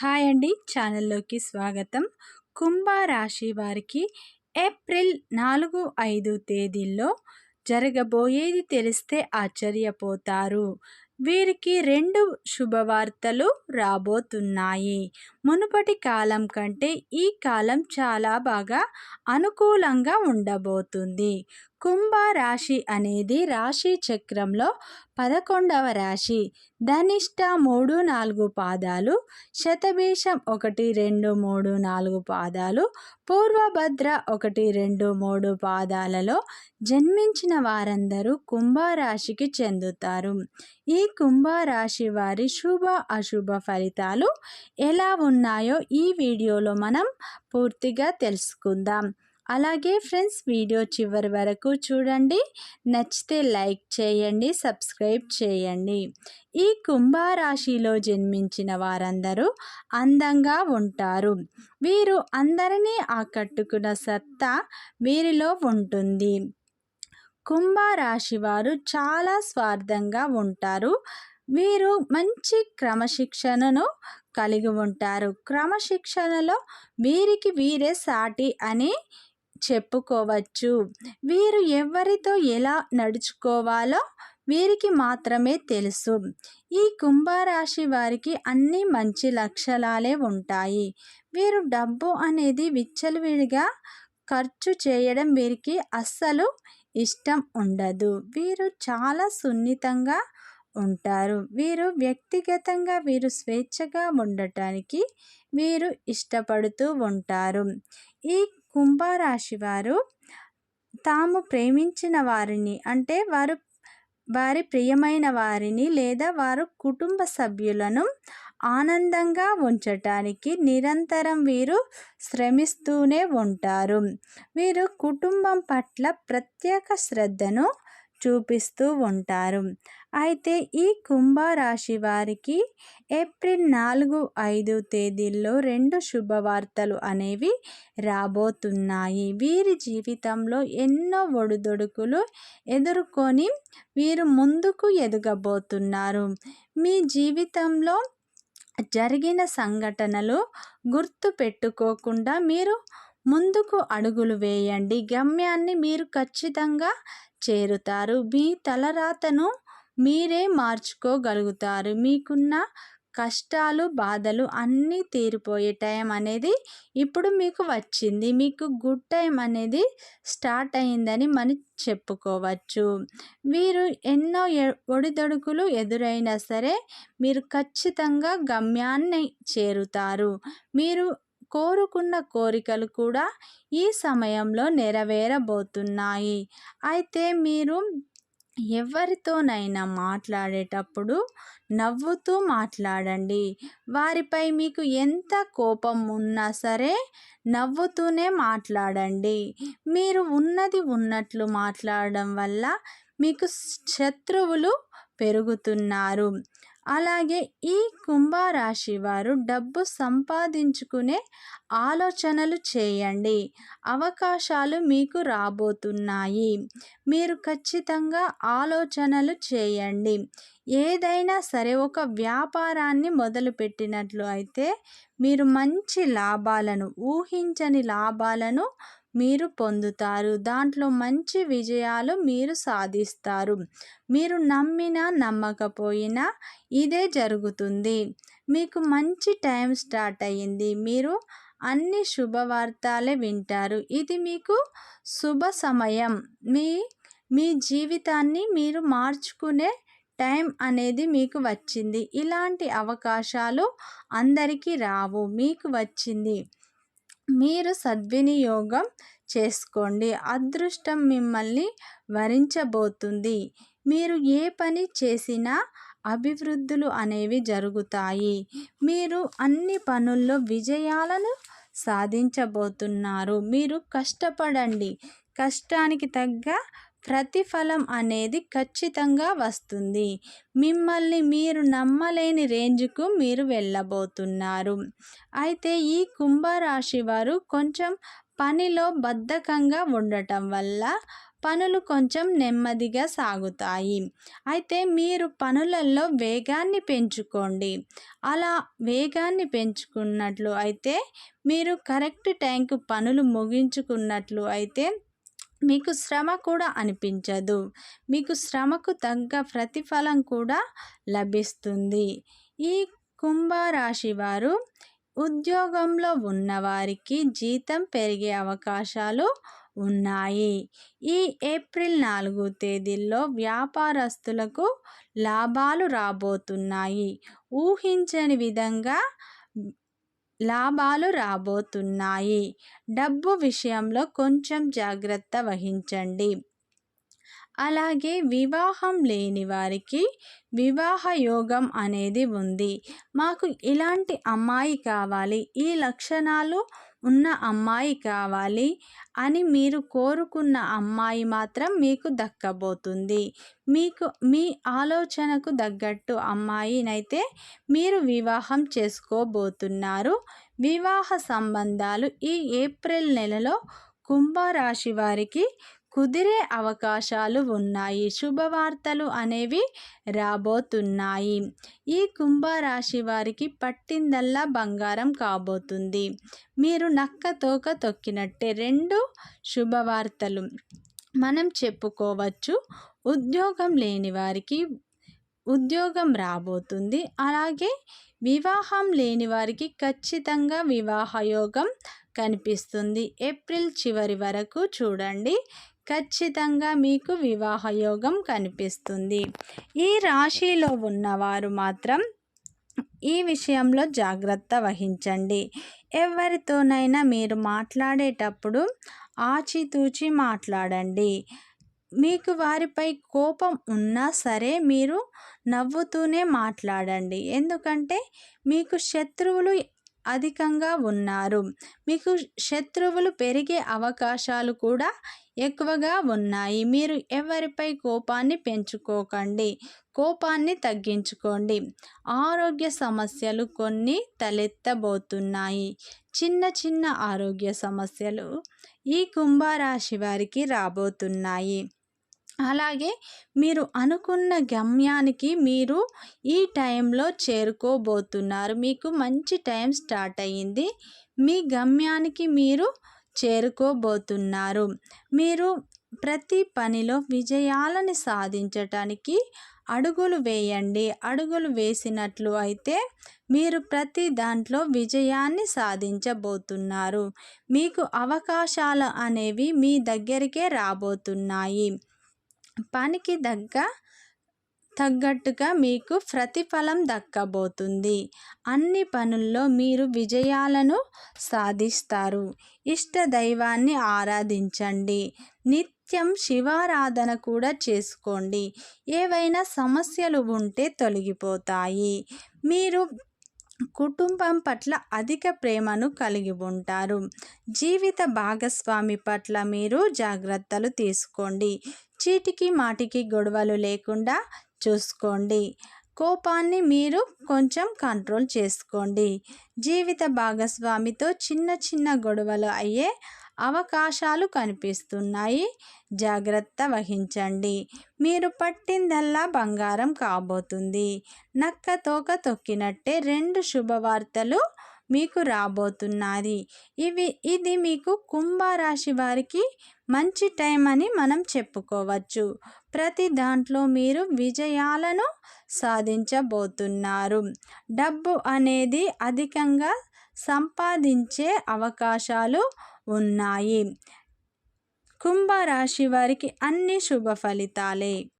Hi అండి. ఛానల్లోకి స్వాగతం. కుంభరాశి వారికి ఏప్రిల్ నాలుగు ఐదు తేదీల్లో జరగబోయేది తెలిస్తే ఆశ్చర్యపోతారు. వీరికి రెండు శుభవార్తలు రాబోతున్నాయి. మునుపటి కాలం కంటే ఈ కాలం చాలా బాగా అనుకూలంగా ఉండబోతుంది. కుంభరాశి అనేది రాశి చక్రంలో పదకొండవ రాశి. ధనిష్ట మూడు నాలుగు పాదాలు శతభీషం ఒకటి రెండు మూడు నాలుగు పాదాలు పూర్వభద్ర ఒకటి రెండు మూడు పాదాలలో జన్మించిన వారందరూ కుంభరాశికి చెందుతారు. ఈ కుంభరాశి వారి శుభ అశుభ ఫలితాలు ఎలా ఉన్నాయో ఈ వీడియోలో మనం పూర్తిగా తెలుసుకుందాం. అలాగే ఫ్రెండ్స్ వీడియో చివరి వరకు చూడండి. నచ్చితే లైక్ చేయండి సబ్స్క్రైబ్ చేయండి. ఈ కుంభరాశిలో జన్మించిన వారందరూ అందంగా ఉంటారు. వీరు అందరినీ ఆకట్టుకున్న సత్తా వీరిలో ఉంటుంది. కుంభరాశి వారు చాలా స్వార్థంగా ఉంటారు. వీరు మంచి క్రమశిక్షణను కలిగి ఉంటారు. క్రమశిక్షణలో వీరికి వీరే సాటి అని చెప్పుకోవచ్చు. వీరు ఎవరితో ఎలా నడుచుకోవాలో వీరికి మాత్రమే తెలుసు. ఈ కుంభరాశి వారికి అన్ని మంచి లక్షణాలే ఉంటాయి. వీరు డబ్బు అనేది విచ్చలవిడిగా ఖర్చు చేయడం వీరికి అస్సలు ఇష్టం ఉండదు. వీరు చాలా సున్నితంగా ఉంటారు. వీరు వ్యక్తిగతంగా వీరు స్వేచ్ఛగా ఉండటానికి వీరు ఇష్టపడుతూ ఉంటారు. ఈ కుంభరాశి వారు తాము ప్రేమించిన వారిని అంటే వారు వారి ప్రియమైన వారిని లేదా వారు కుటుంబ సభ్యులను ఆనందంగా ఉంచటానికి నిరంతరం వీరు శ్రమిస్తూనే ఉంటారు. వీరు కుటుంబం పట్ల ప్రత్యేక శ్రద్ధను చూపిస్తూ ఉంటారు. అయితే ఈ కుంభరాశి వారికి ఏప్రిల్ నాలుగు ఐదు తేదీల్లో రెండు శుభవార్తలు అనేవి రాబోతున్నాయి. వీరి జీవితంలో ఎన్నో ఒడిదొడుకులు ఎదుర్కొని వీరు ముందుకు ఎదగబోతున్నారు. మీ జీవితంలో జరిగిన సంఘటనలు గుర్తు పెట్టుకోకుండా మీరు ముందుకు అడుగులు వేయండి. గమ్యాన్ని మీరు ఖచ్చితంగా చేరుతారు. మీ తలరాతను మీరే మార్చుకోగలుగుతారు. మీకున్న కష్టాలు బాధలు అన్నీ తీరిపోయే టైం అనేది ఇప్పుడు మీకు వచ్చింది. మీకు గుడ్ టైం అనేది స్టార్ట్ అయిందని మనం చెప్పుకోవచ్చు. వీరు ఎన్నో ఒడిదొడుకులు ఎదురైనా సరే మీరు ఖచ్చితంగా గమ్యాన్ని చేరుతారు. మీరు కోరుకున్న కోరికలు కూడా ఈ సమయంలో నెరవేరబోతున్నాయి. అయితే మీరు ఎవరితోనైనా మాట్లాడేటప్పుడు నవ్వుతూ మాట్లాడండి. వారిపై మీకు ఎంత కోపం ఉన్నా సరే నవ్వుతూనే మాట్లాడండి. మీరు ఉన్నది ఉన్నట్లు మాట్లాడడం వల్ల మీకు శత్రువులు పెరుగుతున్నారు. అలాగే ఈ కుంభరాశి వారు డబ్బు సంపాదించుకునే ఆలోచనలు చేయండి. అవకాశాలు మీకు రాబోతున్నాయి. మీరు ఖచ్చితంగా ఆలోచనలు చేయండి. ఏదైనా సరే ఒక వ్యాపారాన్ని మొదలుపెట్టినట్లు అయితే మీరు మంచి లాభాలను ఊహించని లాభాలను మీరు పొందుతారు. దాంట్లో మంచి విజయాలు మీరు సాధిస్తారు. మీరు నమ్మినా నమ్మకపోయినా ఇదే జరుగుతుంది. మీకు మంచి టైం స్టార్ట్ అయ్యింది. మీరు అన్ని శుభవార్తలే వింటారు. ఇది మీకు శుభ సమయం. మీ మీ జీవితాన్ని మీరు మార్చుకునే టైం అనేది మీకు వచ్చింది. ఇలాంటి అవకాశాలు అందరికీ రావు. మీకు వచ్చింది. మీరు సద్వినియోగం చేసుకోండి. అదృష్టం మిమ్మల్ని వరించబోతుంది. మీరు ఏ పని చేసినా అభివృద్ధులు అనేవి జరుగుతాయి. మీరు అన్ని పనుల్లో విజయాలను సాధించబోతున్నారు. మీరు కష్టపడండి. కష్టానికి తగ్గ ప్రతిఫలం అనేది ఖచ్చితంగా వస్తుంది. మిమ్మల్ని మీరు నమ్మలేని రేంజ్కు మీరు వెళ్ళబోతున్నారు. అయితే ఈ కుంభరాశి వారు కొంచెం పనిలో బద్ధకంగా ఉండటం వల్ల పనులు కొంచెం నెమ్మదిగా సాగుతాయి. అయితే మీరు పనులలో వేగాన్ని పెంచుకోండి. అలా వేగాన్ని పెంచుకున్నట్లు అయితే మీరు కరెక్ట్ టైంకు పనులు ముగించుకున్నట్లు అయితే మీకు శ్రమ కూడా అనిపించదు. మీకు శ్రమకు తగ్గ ప్రతిఫలం కూడా లభిస్తుంది. ఈ కుంభరాశి వారు ఉద్యోగంలో ఉన్నవారికి జీతం పెరిగే అవకాశాలు ఉన్నాయి. ఈ ఏప్రిల్ నాలుగు తేదీల్లో వ్యాపారస్తులకు లాభాలు రాబోతున్నాయి. ఊహించని విధంగా లాభాలు రాబోతున్నాయి. డబ్బు విషయంలో కొంచెం జాగ్రత్త వహించండి. అలాగే వివాహం లేని వారికి వివాహ యోగం అనేది ఉంది. మాకు ఇలాంటి అమ్మాయి కావాలి. ఈ లక్షణాలు ఉన్న అమ్మాయి కావాలి అని మీరు కోరుకున్న అమ్మాయి మాత్రం మీకు దక్కబోతుంది. మీకు మీ ఆలోచనకు తగ్గట్టు అమ్మాయినైతే మీరు వివాహం చేసుకోబోతున్నారు. వివాహ సంబంధాలు ఈ ఏప్రిల్ నెలలో కుంభరాశి వారికి కుదిరే అవకాశాలు ఉన్నాయి. శుభవార్తలు అనేవి రాబోతున్నాయి. ఈ కుంభరాశి వారికి పట్టిందల్లా బంగారం కాబోతుంది. మీరు నక్క తోక తొక్కినట్టే రెండు శుభవార్తలు. మనం చెప్పుకోవచ్చు ఉద్యోగం లేని వారికి ఉద్యోగం రాబోతుంది. అలాగే వివాహం లేని వారికి ఖచ్చితంగా వివాహయోగం కనిపిస్తుంది. ఏప్రిల్ చివరి వరకు చూడండి. ఖచ్చితంగా మీకు వివాహ యోగం కనిపిస్తుంది. ఈ రాశిలో ఉన్నవారు మాత్రం ఈ విషయంలో జాగ్రత్త వహించండి. ఎవరితోనైనా మీరు మాట్లాడేటప్పుడు ఆచితూచి మాట్లాడండి. మీకు వారిపై కోపం ఉన్నా సరే మీరు నవ్వుతూనే మాట్లాడండి. ఎందుకంటే మీకు శత్రువులు అధికంగా ఉన్నారు. మీకు శత్రువులు పెరిగే అవకాశాలు కూడా ఎక్కువగా ఉన్నాయి. మీరు ఎవరిపై కోపాన్ని పెంచుకోకండి. కోపాన్ని తగ్గించుకోండి. ఆరోగ్య సమస్యలు కొన్ని తలెత్తబోతున్నాయి. చిన్న చిన్న ఆరోగ్య సమస్యలు ఈ కుంభరాశి వారికి రాబోతున్నాయి. అలాగే మీరు అనుకున్న గమ్యానికి మీరు ఈ టైంలో చేరుకోబోతున్నారు. మీకు మంచి టైం స్టార్ట్ అయ్యింది. మీ గమ్యానికి మీరు చేరుకోబోతున్నారు. మీరు ప్రతి పనిలో విజయాలని సాధించటానికి అడుగులు వేయండి. అడుగులు వేసినట్లు అయితే మీరు ప్రతి దాంట్లో విజయాన్ని సాధించబోతున్నారు. మీకు అవకాశాలు అనేవి మీ దగ్గరికే రాబోతున్నాయి. పనికి దగ్గ తగ్గట్టుగా మీకు ప్రతిఫలం దక్కబోతుంది. అన్ని పనుల్లో మీరు విజయాలను సాధిస్తారు. ఇష్ట దైవాన్ని ఆరాధించండి. నిత్యం శివారాధన కూడా చేసుకోండి. ఏవైనా సమస్యలు ఉంటే తొలగిపోతాయి. మీరు కుటుంబం పట్ల అధిక ప్రేమను కలిగి ఉంటారు. జీవిత భాగస్వామి పట్ల మీరు జాగ్రత్తలు తీసుకోండి. చీటికి మాటికి గొడవలు లేకుండా చూసుకోండి. కోపాన్ని మీరు కొంచెం కంట్రోల్ చేసుకోండి. జీవిత భాగస్వామితో చిన్న చిన్న గొడవలు అయ్యే అవకాశాలు కనిపిస్తున్నాయి. జాగ్రత్త వహించండి. మీరు పట్టిందల్లా బంగారం కాబోతుంది. నక్క తోక తొక్కినట్టే రెండు శుభవార్తలు మీకు రాబోతున్నది. ఇవి ఇది మీకు కుంభరాశి వారికి మంచి టైం అని మనం చెప్పుకోవచ్చు. ప్రతి దాంట్లో మీరు విజయాలను సాధించబోతున్నారు. డబ్బు అనేది అధికంగా సంపాదించే అవకాశాలు ఉన్నాయి. కుంభరాశి వారికి అన్ని శుభ ఫలితాలే.